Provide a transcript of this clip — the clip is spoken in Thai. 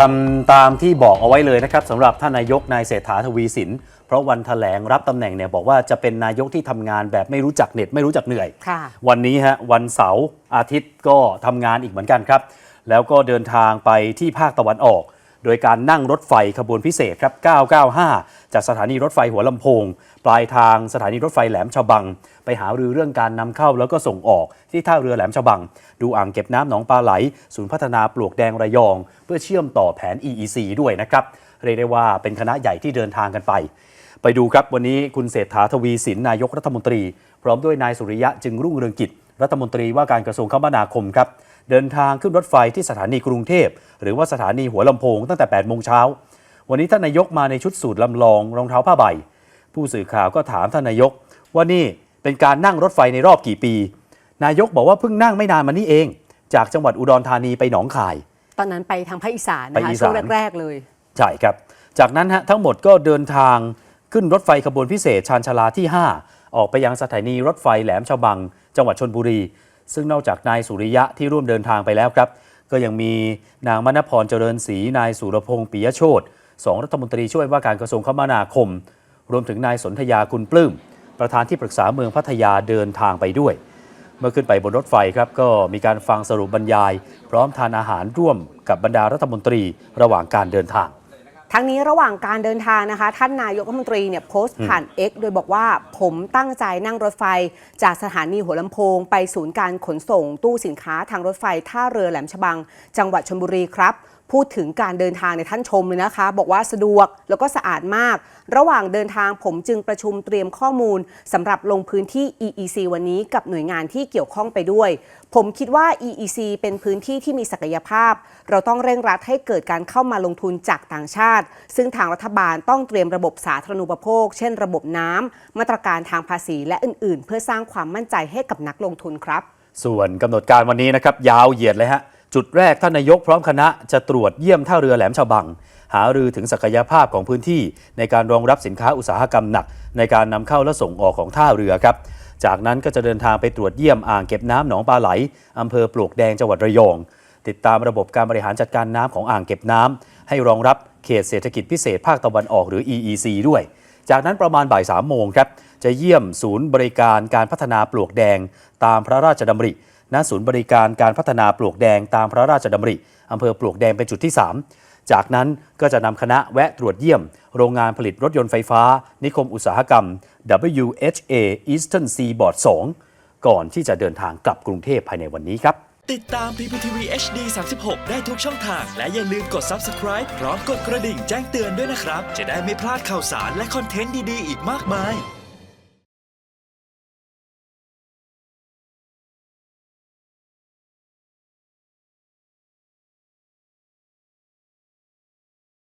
ทำตามที่บอกเอาไว้เลยนะครับสำหรับท่านนายกนายเศรษฐาทวีสิน เพราะวันแถลงรับตำแหน่งเนี่ยบอกว่าจะเป็นนายกที่ทำงานแบบไม่รู้จักเหน็ดไม่รู้จักเหนื่อยค่ะวันนี้ฮะวันเสาร์อาทิตย์ก็ทำงานอีกเหมือนกันครับ แล้วก็เดินทางไปที่ภาคตะวันออก โดยการนั่งรถไฟขบวนพิเศษครับ 995 จากสถานีรถไฟหัวลำโพง ปลายทางสถานีรถไฟแหลมฉบัง ไปหารือเรื่องการนำเข้าแล้วก็ส่งออกที่ท่าเรือแหลมฉบัง ดูอ่างเก็บน้ำหนองปลาไหล ศูนย์พัฒนาปลวกแดงระยอง เพื่อเชื่อมต่อแผน EEC ด้วยนะครับเรียกได้ว่าเป็นคณะใหญ่ที่เดินทางกันไป ไปดูครับวันนี้คุณเศรษฐาทวีสินนายกรัฐมนตรี พร้อมด้วยนายสุริยะจึงรุ่งเรืองกิจ รัฐมนตรีว่าการกระทรวงคมนาคมครับเดินทางขึ้นรถไฟที่สถานีกรุงเทพ หรือว่าสถานีหัวลำโพงตั้งแต่ 8 โมงเช้า วันนี้ท่านนายกมาในชุดสูทลำลองรองเท้าผ้าใบ ผู้สื่อข่าวก็ถามท่านนายก ว่านี่เป็นการนั่งรถไฟในรอบกี่ปี นายกบอกว่าเพิ่งนั่งไม่นานมานี้เอง จากจังหวัดอุดรธานีไปหนองคาย ตอนนั้นไปทางภาคอีสานไปนะคะอีสานช่วงแรกๆเลยใช่ครับ จากนั้นฮะทั้งหมดก็เดินทางขึ้นรถไฟขบวนพิเศษชานชาลาที่ 5 ออกไปยังสถานีรถไฟแหลมฉบัง จังหวัดชนบุรี ซึ่งนอกจากนายสุริยะที่ร่วมเดินทางไปแล้วครับ ก็ยังมีนางมณพรเจริญศรีนายสุรพงษ์ปิยโชต สองรัฐมนตรีช่วยว่าการกระทรวงคมนาคม รวมถึงนายสนธยาคุณปลื้มประธานที่ปรึกษาเมืองพัทยาเดินทางไปด้วย เมื่อขึ้นไปบนรถไฟครับก็มีการฟังสรุปบรรยาย พร้อมทานอาหารร่วมกับบรรดารัฐมนตรีระหว่างการเดินทางทั้งนี้ระหว่างการเดินทางนะคะ ท่านนายกรัฐมนตรีเนี่ยโพสต์ผ่าน X โดยบอกว่าผมตั้งใจนั่งรถไฟ จากสถานีหัวลำโพง ไปศูนย์การขนส่งตู้สินค้าทางรถไฟท่าเรือแหลมฉบัง จังหวัดชลบุรีครับพูดถึงการเดินทางในท่านชมเลยนะคะ บอกว่าสะดวกแล้วก็สะอาดมาก ระหว่างเดินทางผมจึงประชุมเตรียมข้อมูลสำหรับลงพื้นที่ EEC วันนี้กับหน่วยงานที่เกี่ยวข้องไปด้วย ผมคิดว่า EEC เป็นพื้นที่ที่มีศักยภาพ เราต้องเร่งรัดให้เกิดการเข้ามาลงทุนจากต่างชาติ ซึ่งทางรัฐบาลต้องเตรียมระบบสาธารณูปโภค เช่น ระบบน้ำมาตรการทางภาษีและอื่น ๆ เพื่อสร้างความมั่นใจให้กับนักลงทุนครับ ส่วนกำหนดการวันนี้นะครับยาวเหยียดเลยฮะ จุดแรกท่านนายกพร้อมคณะจะตรวจเยี่ยมท่าเรือแหลมฉบัง หารือถึงศักยภาพของพื้นที่ ในการรองรับสินค้าอุตสาหกรรมหนัก ในการนำเข้าและส่งออกของท่าเรือครับ จากนั้นก็จะเดินทางไปตรวจเยี่ยมอ่างเก็บน้ำหนองปลาไหลอำเภอปลวกแดงจังหวัดระยอง ติดตามระบบการบริหารจัดการน้ำของอ่างเก็บน้ำให้รองรับเขตเศรษฐกิจพิเศษภาคตะวันออกหรือ EEC ด้วย จากนั้นประมาณบ่ายสามโมงครับจะเยี่ยมศูนย์บริการการพัฒนาปลวกแดง ตามพระราชดำริ ณศูนย์บริการการพัฒนาปลวกแดงตามพระราชดำริอำเภอปลวกแดงเป็นจุดที่ 3 จากนั้นก็จะนำคณะแวะตรวจเยี่ยม โรงงานผลิตรถยนต์ไฟฟ้า นิคมอุตสาหกรรม WHA Eastern Seaboard 2 ก่อนที่จะเดินทางกลับกรุงเทพภายในวันนี้ครับติดตาม PPTV HD 36 ได้ทุกช่องทาง และอย่าลืมกด Subscribe พร้อมกดกระดิ่งแจ้งเตือนด้วยนะครับ จะได้ไม่พลาดข่าวสารและคอนเทนต์ดี ๆ อีกมากมาย